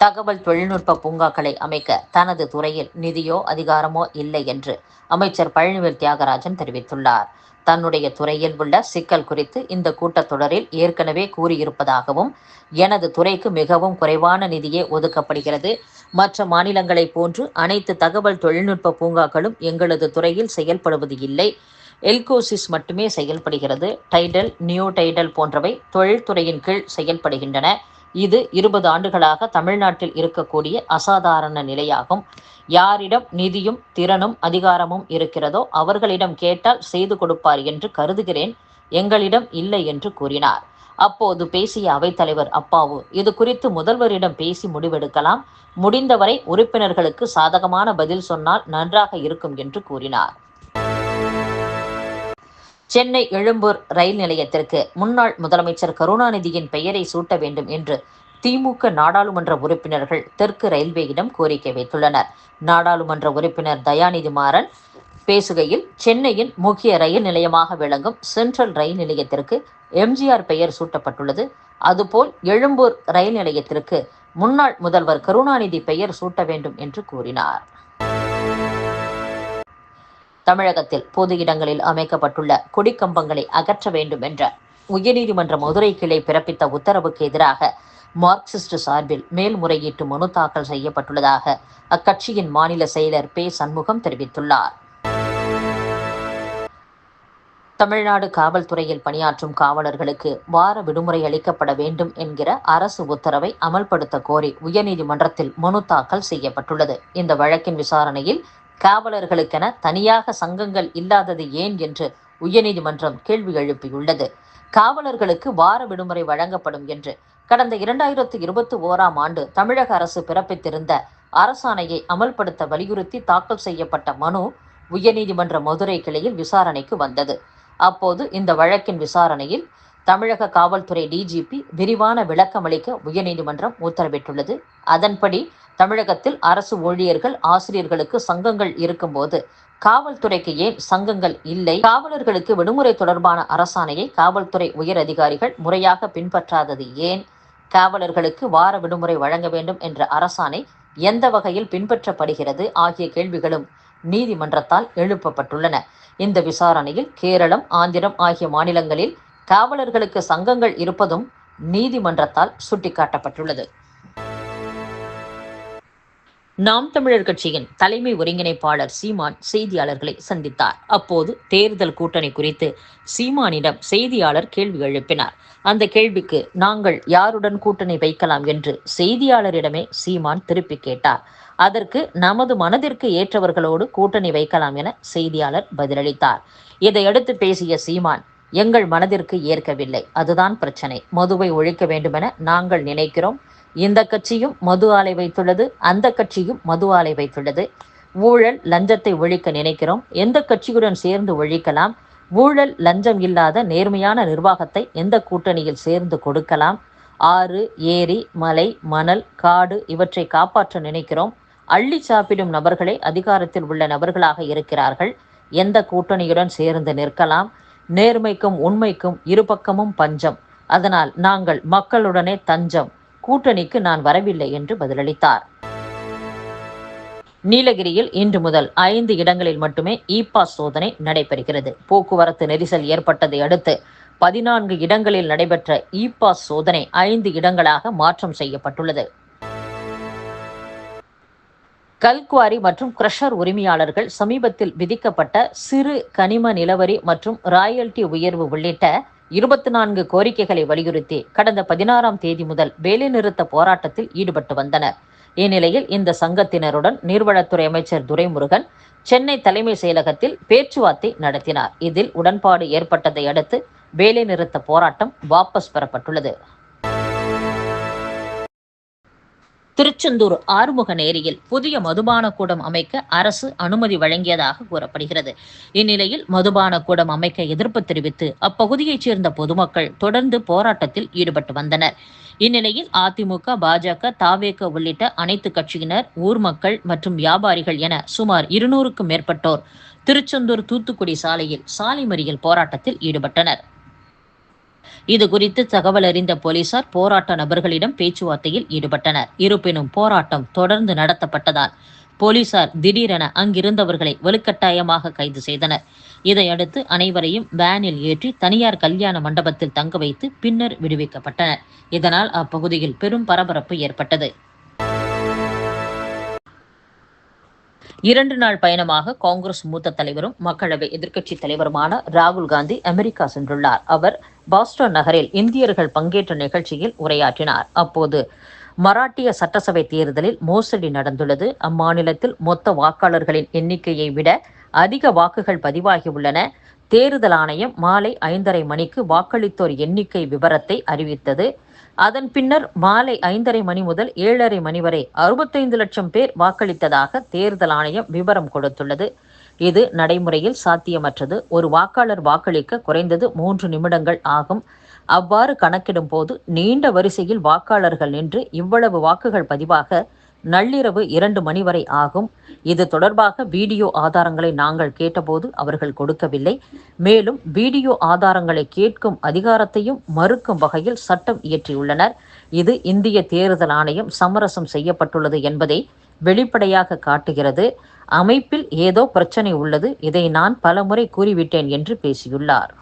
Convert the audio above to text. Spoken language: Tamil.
தகவல் தொழில்நுட்ப பூங்காக்களை அமைக்க தனது துறையில் நிதியோ அதிகாரமோ இல்லை என்று அமைச்சர் பழனிவேல் தியாகராஜன் தெரிவித்துள்ளார். தன்னுடைய துறையில் உள்ள சிக்கல் குறித்து இந்த கூட்டத்தொடரில் ஏற்கனவே கூறியிருப்பதாகவும் எனது துறைக்கு மிகவும் குறைவான நிதியே ஒதுக்கப்படுகிறது. மற்ற மாநிலங்களைப் போன்று அனைத்து தகவல் தொழில்நுட்ப பூங்காக்களும் எங்களது துறையில் செயல்படுவது இல்லை. எல்கோசிஸ் மட்டுமே செயல்படுகிறது. டைடல் நியூ டைடல் போன்றவை தொழில்துறையின் கீழ் செயல்படுகின்றன. இது இருபது ஆண்டுகளாக தமிழ்நாட்டில் இருக்கக்கூடிய அசாதாரண நிலையாகும். யாரிடம் நிதியும் திறனும் அதிகாரமும் இருக்கிறதோ அவர்களிடம் கேட்டால் செய்து கொடுப்பார் என்று கருதுகிறேன். எங்களிடம் இல்லை என்று கூறினார். அப்போது பேசிய அவைத்தலைவர் அப்பாவு இது குறித்து முதல்வரிடம் பேசி முடிவெடுக்கலாம். முடிந்தவரை உறுப்பினர்களுக்கு சாதகமான பதில் சொன்னால் நன்றாக இருக்கும் என்று கூறினார். சென்னை எழும்பூர் ரயில் நிலையத்திற்கு முன்னாள் முதலமைச்சர் கருணாநிதியின் பெயரை சூட்ட வேண்டும் என்று திமுக நாடாளுமன்ற உறுப்பினர்கள் தெற்கு ரயில்வேயிடம் கோரிக்கை வைத்துள்ளனர். நாடாளுமன்ற உறுப்பினர் தயாநிதி மாறன் பேசுகையில் சென்னையின் முக்கிய ரயில் நிலையமாக விளங்கும் சென்ட்ரல் ரயில் நிலையத்திற்கு எம்ஜிஆர் பெயர் சூட்டப்பட்டுள்ளது. அதுபோல் எழும்பூர் ரயில் நிலையத்திற்கு முன்னாள் முதல்வர் கருணாநிதி பெயர் சூட்ட வேண்டும் என்று கூறினார். தமிழகத்தில் பொது இடங்களில் அமைக்கப்பட்டுள்ள கொடிக்கம்பங்களை அகற்ற வேண்டும் என்ற உயர்நீதிமன்ற மதுரை கிளை பிறப்பித்த உத்தரவுக்கு எதிராக மார்க்சிஸ்ட் சார்பில் மேல்முறையீட்டு மனு தாக்கல் செய்யப்பட்டுள்ளதாக அக்கட்சியின் மாநில செயலர் பே சண்முகம் தெரிவித்துள்ளார். தமிழ்நாடு காவல்துறையில் பணியாற்றும் காவலர்களுக்கு வார விடுமுறை அளிக்கப்பட வேண்டும் என்கிற அரசு உத்தரவை அமல்படுத்த கோரி உயர்நீதிமன்றத்தில் மனு தாக்கல் செய்யப்பட்டுள்ளது. இந்த வழக்கின் விசாரணையில் காவலர்களுக்கென தனியாக சங்கங்கள் இல்லாதது ஏன் என்று உயர்நீதிமன்றம் கேள்வி எழுப்பியுள்ளது. காவலர்களுக்கு வார விடுமுறை வழங்கப்படும் என்று கடந்த இரண்டாயிரத்து இருபத்தி ஓராம் ஆண்டு தமிழக அரசு பிறப்பித்திருந்த அரசாணையை அமல்படுத்த வலியுறுத்தி தாக்கல் செய்யப்பட்ட மனு உயர்நீதிமன்ற மதுரை கிளையில் விசாரணைக்கு வந்தது. அப்போது இந்த வழக்கின் விசாரணையில் தமிழக காவல்துறை டிஜிபி விரிவான விளக்கமளிக்க உயர்நீதிமன்றம் உத்தரவிட்டுள்ளது. அதன்படி தமிழகத்தில் அரசு ஊழியர்கள் ஆசிரியர்களுக்கு சங்கங்கள் இருக்கும்போது காவல்துறைக்கு ஏன் சங்கங்கள் இல்லை? காவலர்களுக்கு விடுமுறை தொடர்பான அரசாணையை காவல்துறை உயர் அதிகாரிகள் முறையாக பின்பற்றாதது ஏன்? காவலர்களுக்கு வார விடுமுறை வழங்க வேண்டும் என்ற அரசாணை எந்த வகையில் பின்பற்றப்படுகிறது ஆகிய கேள்விகளும் நீதிமன்றத்தால் எழுப்பப்பட்டுள்ளன. இந்த விசாரணையில் கேரளம் ஆந்திரம் ஆகிய மாநிலங்களில் காவலர்களுக்கு சங்கங்கள் இருப்பதும் நீதிமன்றத்தால் சுட்டிக்காட்டப்பட்டுள்ளது. நாம் தமிழர் கட்சியின் தலைமை ஒருங்கிணைப்பாளர் சீமான் செய்தியாளர்களை சந்தித்தார். அப்போது தேர்தல் கூட்டணி குறித்து சீமானிடம் செய்தியாளர் கேள்வி எழுப்பினார். அந்த கேள்விக்கு நாங்கள் யாருடன் கூட்டணி வைக்கலாம் என்று செய்தியாளரிடமே சீமான் திருப்பி கேட்டார். அதற்கு நமது மனதிற்கு ஏற்றவர்களோடு கூட்டணி வைக்கலாம் என செய்தியாளர் பதிலளித்தார். இதையடுத்து பேசிய சீமான் எங்கள் மனதிற்கு ஏற்கவில்லை. அதுதான் பிரச்சனை. மதுவை ஒழிக்க வேண்டுமென நாங்கள் நினைக்கிறோம். இந்த கட்சியும் மது ஆலை வைத்துள்ளது. அந்த கட்சியும் மது ஆலை வைத்துள்ளது. ஊழல் லஞ்சத்தை ஒழிக்க நினைக்கிறோம். எந்த கட்சியுடன் சேர்ந்து ஒழிக்கலாம்? ஊழல் லஞ்சம் இல்லாத நேர்மையான நிர்வாகத்தை எந்த கூட்டணியில் சேர்ந்து கொடுக்கலாம்? ஆறு ஏரி மலை மணல் காடு இவற்றை காப்பாற்ற நினைக்கிறோம். அள்ளி சாப்பிடும் நபர்களே அதிகாரத்தில் உள்ள நபர்களாக இருக்கிறார்கள். எந்த கூட்டணியுடன் சேர்ந்து நிற்கலாம்? நேர்மைக்கும் உண்மைக்கும் இருபக்கமும் பஞ்சம். அதனால் நாங்கள் மக்களுடனே தஞ்சம். கூட்டணிக்கு நான் வரவில்லை என்று பதிலளித்தார். நீலகிரியில் இன்று முதல் ஐந்து இடங்களில் மட்டுமே இ பாஸ் சோதனை நடைபெறுகிறது. போக்குவரத்து நெரிசல் ஏற்பட்டதை அடுத்து பதினான்கு இடங்களில் நடைபெற்ற இ பாஸ் சோதனை ஐந்து இடங்களாக மாற்றம் செய்யப்பட்டுள்ளது. கல்குவாரி மற்றும் கிரஷர் உரிமையாளர்கள் சமீபத்தில் விதிக்கப்பட்ட சிறு கனிம நிலவரி மற்றும் ராயல்டி உயர்வு உள்ளிட்ட இருபத்தி நான்கு கோரிக்கைகளை வலியுறுத்தி கடந்த பதினாறாம் தேதி முதல் வேலைநிறுத்த போராட்டத்தில் ஈடுபட்டு வந்தனர். இந்நிலையில் இந்த சங்கத்தினருடன் நீர்வளத்துறை அமைச்சர் துரைமுருகன் சென்னை தலைமை செயலகத்தில் பேச்சுவார்த்தை நடத்தினார். இதில் உடன்பாடு ஏற்பட்டதை அடுத்து வேலைநிறுத்த போராட்டம் வாபஸ் பெறப்பட்டுள்ளது. திருச்செந்தூர் ஆறுமுக நேரியில் புதிய மதுபான கூடம் அமைக்க அரசு அனுமதி வழங்கியதாக கூறப்படுகிறது. இந்நிலையில் மதுபான கூடம் அமைக்க எதிர்ப்பு தெரிவித்து அப்பகுதியைச் சேர்ந்த பொதுமக்கள் தொடர்ந்து போராட்டத்தில் ஈடுபட்டு வந்தனர். இந்நிலையில் அதிமுக பாஜக தாவேக உள்ளிட்ட அனைத்து கட்சியினர் ஊர் மக்கள் மற்றும் வியாபாரிகள் என சுமார் இருநூறுக்கும் மேற்பட்டோர் திருச்செந்தூர் தூத்துக்குடி சாலையில் சாலை மறியல் போராட்டத்தில் ஈடுபட்டனர். இது குறித்து தகவல் அறிந்த போலீசார் போராட்ட நபர்களிடம் பேச்சுவார்த்தையில் ஈடுபட்டனர். இருப்பினும் போராட்டம் தொடர்ந்து நடத்தப்பட்டதால் போலீசார் திடீரென அங்கிருந்தவர்களை வலுக்கட்டாயமாக கைது செய்தனர். இதையடுத்து அனைவரையும் வேனில் ஏற்றி தனியார் கல்யாண மண்டபத்தில் தங்க வைத்து பின்னர் விடுவிக்கப்பட்டனர். இதனால் அப்பகுதியில் பெரும் பரபரப்பு ஏற்பட்டது. இரண்டு நாள் பயணமாக காங்கிரஸ் மூத்த தலைவரும் மக்களவை எதிர்க்கட்சித் தலைவருமான ராகுல் காந்தி அமெரிக்கா சென்றுள்ளார். அவர் பாஸ்டன் நகரில் இந்தியர்கள் பங்கேற்ற நிகழ்ச்சியில் உரையாற்றினார். அப்போது மராட்டிய சட்டசபை தேர்தலில் மோசடி நடந்துள்ளது. அம்மாநிலத்தில் மொத்த வாக்காளர்களின் எண்ணிக்கையை விட அதிக வாக்குகள் பதிவாகியுள்ளன தேர்தல் ஆணையம் மாலை ஐந்தரை மணிக்கு வாக்களித்தோர் எண்ணிக்கை விவரத்தை அறிவித்தது. அதன் பின்னர் மாலை ஐந்தரை மணி முதல் ஏழரை மணி வரை அறுபத்தைந்து லட்சம் பேர் வாக்களித்ததாக தேர்தல் ஆணையம் விவரம் கொடுத்துள்ளது. இது நடைமுறையில் சாத்தியமற்றது. ஒரு வாக்காளர் வாக்களிக்க குறைந்தது மூன்று நிமிடங்கள் ஆகும். அவ்வாறு கணக்கிடும் போது நீண்ட வரிசையில் வாக்காளர்கள் நின்று இவ்வளவு வாக்குகள் பதிவாக நள்ளிரவு இரண்டு மணி வரை ஆகும். இது தொடர்பாக வீடியோ ஆதாரங்களை நாங்கள் கேட்டபோது அவர்கள் கொடுக்கவில்லை. மேலும் வீடியோ ஆதாரங்களை கேட்கும் அதிகாரத்தையும் மறுக்கும் வகையில் சட்டம் இயற்றியுள்ளனர். இது இந்திய தேர்தல் ஆணையம் சமரசம் செய்யப்பட்டுள்ளது என்பதை வெளிப்படையாக காட்டுகிறது. அமைப்பில் ஏதோ பிரச்சனை உள்ளது. இதை நான் பலமுறை கூறிவிட்டேன் என்று பேசியுள்ளார்.